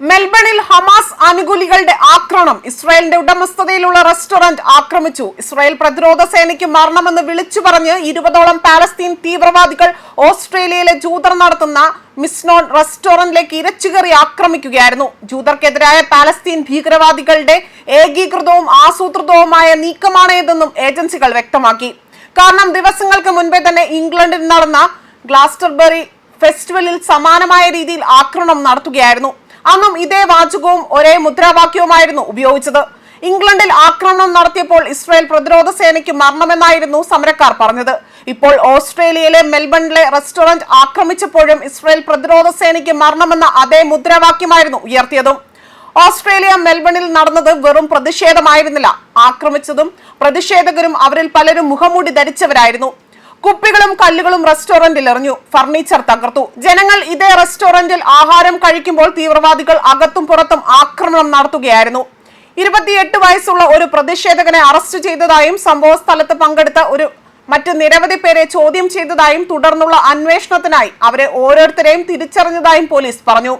മെൽബണിൽ ഹമാസ് അനുകൂലികളുടെ ആക്രമണം. ഇസ്രായേലിന്റെ ഉടമസ്ഥതയിലുള്ള റെസ്റ്റോറന്റ് ആക്രമിച്ചു. ഇസ്രായേൽ പ്രതിരോധ സേനയ്ക്ക് മരണമെന്ന് വിളിച്ചു പറഞ്ഞ് ഇരുപതോളം പാലസ്തീൻ തീവ്രവാദികൾ ഓസ്ട്രേലിയയിലെ ജൂതർ നടത്തുന്ന മിസ്നോൺ റെസ്റ്റോറന്റിലേക്ക് ഇരച്ചുകയറി ആക്രമിക്കുകയായിരുന്നു. ജൂതർക്കെതിരായ പാലസ്തീൻ ഭീകരവാദികളുടെ ഏകീകൃതവും ആസൂത്രിതവുമായ നീക്കമാണ് ഇതെന്നും ഏജൻസികൾ വ്യക്തമാക്കി. കാരണം ദിവസങ്ങൾക്ക് മുൻപേ തന്നെ ഇംഗ്ലണ്ടിൽ നടന്ന ഗ്ലാസ്റ്റർബറി ഫെസ്റ്റിവലിൽ സമാനമായ രീതിയിൽ ആക്രമണം നടത്തുകയായിരുന്നു. അന്നും ഇതേ വാചകവും ഒരേ മുദ്രാവാക്യവുമായിരുന്നു ഉപയോഗിച്ചത്. ഇംഗ്ലണ്ടിൽ ആക്രമണം നടത്തിയപ്പോൾ ഇസ്രായേൽ പ്രതിരോധ സേനയ്ക്ക് മരണമെന്നായിരുന്നു സമരക്കാർ പറഞ്ഞത്. ഇപ്പോൾ ഓസ്ട്രേലിയയിലെ മെൽബണിലെ റെസ്റ്റോറന്റ് ആക്രമിച്ചപ്പോഴും ഇസ്രായേൽ പ്രതിരോധ സേനയ്ക്ക് മരണമെന്ന അതേ മുദ്രാവാക്യമായിരുന്നു ഉയർത്തിയതും. ഓസ്ട്രേലിയ മെൽബണിൽ നടന്നത് വെറും പ്രതിഷേധമായിരുന്നില്ല. ആക്രമിച്ചതും പ്രതിഷേധകരും അവരിൽ പലരും മുഖമൂടി ധരിച്ചവരായിരുന്നു. കുപ്പികളും കല്ലുകളും റെസ്റ്റോറന്റിൽ എറിഞ്ഞു. ഫർണിച്ചർ തകർത്തു. ജനങ്ങൾ ഇതേ റെസ്റ്റോറന്റിൽ ആഹാരം കഴിക്കുമ്പോൾ തീവ്രവാദികൾ അകത്തും പുറത്തും ആക്രമണം നടത്തുകയായിരുന്നു. ഇരുപത്തിയെട്ട് വയസ്സുള്ള ഒരു പ്രതിഷേധകനെ അറസ്റ്റ് ചെയ്തതായും സംഭവ സ്ഥലത്ത് പങ്കെടുത്ത ഒരു മറ്റ് നിരവധി പേരെ ചോദ്യം ചെയ്തതായും തുടർന്നുള്ള അന്വേഷണത്തിനായി അവരെ ഓരോരുത്തരെയും തിരിച്ചറിഞ്ഞതായും പോലീസ് പറഞ്ഞു.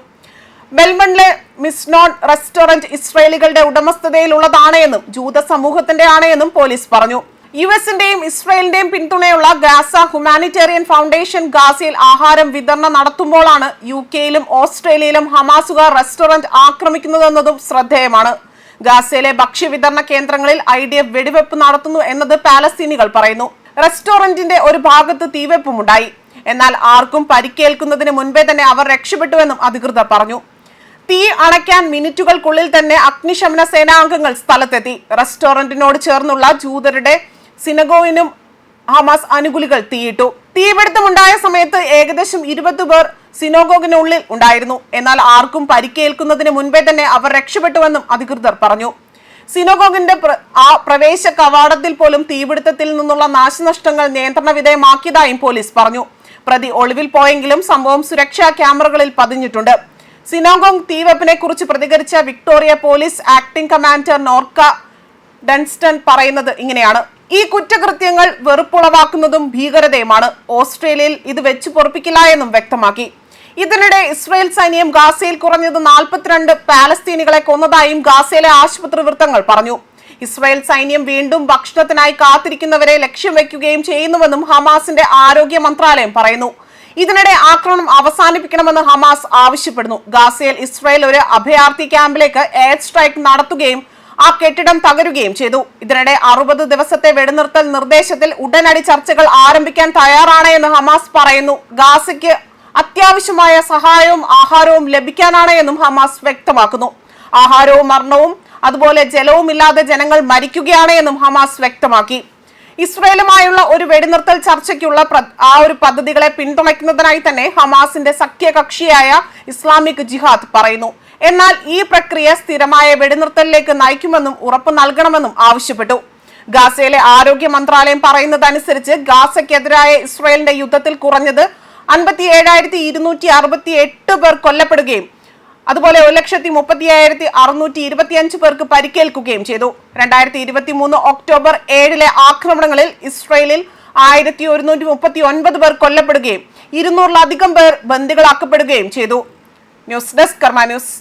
മെൽബണിലെ മിസ്നോൺ റെസ്റ്റോറന്റ് ഇസ്രയേലികളുടെ ഉടമസ്ഥതയിലുള്ളതാണ് എന്നും ജൂത സമൂഹത്തിന്റെ ആണ് എന്നും പോലീസ് പറഞ്ഞു. യു എസിന്റെയും ഇസ്രയേലിന്റെയും പിന്തുണയുള്ള ഗാസ ഹ്യൂമാനിറ്റേറിയൻ ഫൗണ്ടേഷൻ ഗാസയിൽ ആഹാരം വിതരണം നടത്തുമ്പോഴാണ് യു കെയിലും ഓസ്ട്രേലിയയിലും ഹമാസുകാർ റെസ്റ്റോറന്റ് ആക്രമിക്കുന്നതെന്നതും ശ്രദ്ധേയമാണ്. ഗാസയിലെ ഭക്ഷ്യവിതരണ കേന്ദ്രങ്ങളിൽ ഐ ഡി എഫ് വെടിവെപ്പ് നടത്തുന്നു എന്നത് പാലസ്തീനികൾ പറയുന്നു. റെസ്റ്റോറന്റിന്റെ ഒരു ഭാഗത്ത് തീവെപ്പുമുണ്ടായി. എന്നാൽ ആർക്കും പരിക്കേൽക്കുന്നതിന് മുൻപേ തന്നെ അവർ രക്ഷപ്പെട്ടുവെന്നും അധികൃതർ പറഞ്ഞു. തീ അണയ്ക്കാൻ മിനിറ്റുകൾക്കുള്ളിൽ തന്നെ അഗ്നിശമന സേനാംഗങ്ങൾ സ്ഥലത്തെത്തി. റെസ്റ്റോറന്റിനോട് ചേർന്നുള്ള ജൂതരുടെ സിനഗോവിനും ഹമാസ് അനുകൂലികൾ തീയിട്ടു. തീപിടുത്തമുണ്ടായ സമയത്ത് ഏകദേശം ഇരുപത് പേർ സിനോഗോഗിനുള്ളിൽ ഉണ്ടായിരുന്നു. എന്നാൽ ആർക്കും പരിക്കേൽക്കുന്നതിന് മുൻപേ തന്നെ അവർ രക്ഷപ്പെട്ടുവെന്നും അധികൃതർ പറഞ്ഞു. സിനോഗോഗിന്റെ ആ പ്രവേശ കവാടത്തിൽ പോലും തീപിടുത്തത്തിൽ നിന്നുള്ള നാശനഷ്ടങ്ങൾ നിയന്ത്രണ വിധേയമാക്കിയതായും പോലീസ് പറഞ്ഞു. പ്രതി ഒളിവിൽ പോയെങ്കിലും സംഭവം സുരക്ഷാ ക്യാമറകളിൽ പതിഞ്ഞിട്ടുണ്ട്. സിനോഗോങ് തീവെപ്പിനെ കുറിച്ച് പ്രതികരിച്ച Victoria police acting commander Zorka Dunstan പറയുന്നത് ഇങ്ങനെയാണ്. ഈ കുറ്റകൃത്യങ്ങൾ വെറുപ്പുളവാക്കുന്നതും ഭീകരതയുമാണ്. ഓസ്ട്രേലിയയിൽ ഇത് വെച്ചു പൊറപ്പിക്കില്ല എന്നും വ്യക്തമാക്കി. ഇതിനിടെ ഇസ്രയേൽ സൈന്യം ഗാസയിൽ കുറഞ്ഞത് നാൽപ്പത്തിരണ്ട് പാലസ്തീനികളെ കൊന്നതായും ഗാസയിലെ ആശുപത്രി വൃത്തങ്ങൾ പറഞ്ഞു. ഇസ്രായേൽ സൈന്യം വീണ്ടും ഭക്ഷണത്തിനായി കാത്തിരിക്കുന്നവരെ ലക്ഷ്യം വയ്ക്കുകയും ചെയ്യുന്നുവെന്നും ഹമാസിന്റെ ആരോഗ്യ മന്ത്രാലയം പറയുന്നു. ഇതിനിടെ ആക്രമണം അവസാനിപ്പിക്കണമെന്ന് ഹമാസ് ആവശ്യപ്പെടുന്നു. ഗാസയിൽ ഇസ്രായേൽ ഒരു അഭയാർത്ഥി ക്യാമ്പിലേക്ക് എയർ സ്ട്രൈക്ക് നടത്തുകയും ആ കെട്ടിടം തകരുകയും ചെയ്തു. ഇതിനിടെ അറുപത് ദിവസത്തെ വെടിനിർത്തൽ നിർദ്ദേശത്തിൽ ഉടനടി ചർച്ചകൾ ആരംഭിക്കാൻ തയ്യാറാണ് എന്ന് ഹമാസ് പറയുന്നു. ഗാസയ്ക്ക് അത്യാവശ്യമായ സഹായവും ആഹാരവും ലഭിക്കാനാണ് എന്നും ഹമാസ് വ്യക്തമാക്കുന്നു. ആഹാരവും മരണവും അതുപോലെ ജലവും ഇല്ലാതെ ജനങ്ങൾ മരിക്കുകയാണ് എന്നും ഹമാസ് വ്യക്തമാക്കി. ഇസ്രയേലുമായുള്ള ഒരു വെടിനിർത്തൽ ചർച്ചയ്ക്കുള്ള ആ ഒരു പദ്ധതികളെ പിന്തുണയ്ക്കുന്നതിനായി തന്നെ ഹമാസിന്റെ സഖ്യകക്ഷിയായ ഇസ്ലാമിക് ജിഹാദ് പറയുന്നു. എന്നാൽ ഈ പ്രക്രിയ സ്ഥിരമായ വെടിനിർത്തലിലേക്ക് നയിക്കുമെന്നും ഉറപ്പു നൽകണമെന്നും ആവശ്യപ്പെട്ടു. ഗാസയിലെ ആരോഗ്യ മന്ത്രാലയം പറയുന്നതനുസരിച്ച് ഗാസയ്ക്കെതിരായ ഇസ്രയേലിന്റെ യുദ്ധത്തിൽ കുറഞ്ഞത് അൻപത്തി ഏഴായിരത്തി ഇരുന്നൂറ്റി അറുപത്തി എട്ട് പേർ കൊല്ലപ്പെടുകയും അതുപോലെ ഒരു ലക്ഷത്തി മുപ്പത്തി അയ്യായിരത്തി അറുന്നൂറ്റി ഇരുപത്തി അഞ്ച് പേർക്ക് പരിക്കേൽക്കുകയും ചെയ്തു. രണ്ടായിരത്തി ഇരുപത്തി മൂന്ന് ഒക്ടോബർ ഏഴിലെ ആക്രമണങ്ങളിൽ ഇസ്രയേലിൽ ആയിരത്തി ഒരുന്നൂറ്റി മുപ്പത്തി ഒൻപത് പേർ കൊല്ലപ്പെടുകയും ഇരുന്നൂറിലധികം പേർ ബന്ദികളാക്കപ്പെടുകയും ചെയ്തു. News desk Karma news.